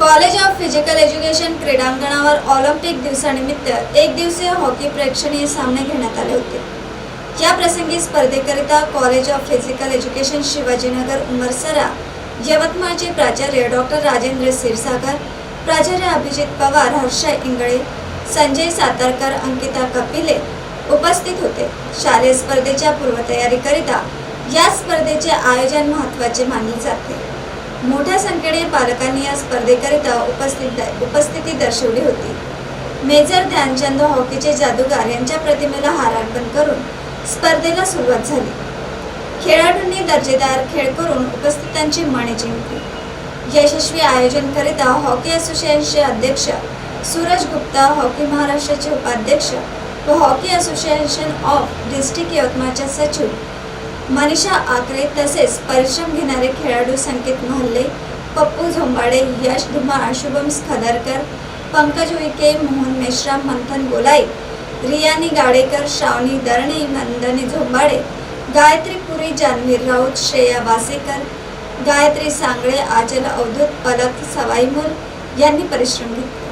College of physical education क्रीडांगणावर Olympic दिवसानिमित्त एक दिवसीय हॉकी प्रेक्षणीय सामने घेण्यात आले होते. या प्रसंगी स्पर्धेकरिता college of physical education Shivajinagar Umarsara यवतमाळचे प्राचार्य डॉक्टर राजेंद्र क्षीरसागर प्राचार्य अभिजित पवार हर्ष इंगळे संजय सातारकर अंकिता कपिले उपस्थित होते. शालेय स्पर्धेच्या पूर्वतयारीकरिता या स्पर्धेचे आयोजन महत्त्वाचे मानले जाते. मोठ्या संख्येने पालकांनी या स्पर्धेकरिता उपस्थित उपस्थिती दर्शवली होती. मेजर ध्यानचंद हॉकीचे जादूगार यांच्या प्रतिमेला हारार्पण करून स्पर्धेला सुरुवात झाली. खेळाडूंनी दर्जेदार खेळ करून उपस्थितांची मने जिंकली. यशस्वी आयोजनकरिता हॉकी असोसिएशनचे अध्यक्ष सूरज गुप्ता हॉकी महाराष्ट्राचे उपाध्यक्ष व हॉकी असोसिएशन ऑफ डिस्ट्रिक्ट यवतमाळच्या सचिव मनीषा आकरे तसेच परिश्रम घेणारे खेळाडू संकेत महल्ले पप्पू झोंबाडे यश धुमाळ शुभम खदरकर पंकज उईके मोहन मेश्राम मंथन गोलाई रियानी गाडेकर श्रावणी दरणे नंदनी झोंबाडे गायत्री पुरी जानवीर राऊत श्रेया वासेकर गायत्री सांगळे आचल अवधूत पलक सवाईमोल यांनी परिश्रम घेतले.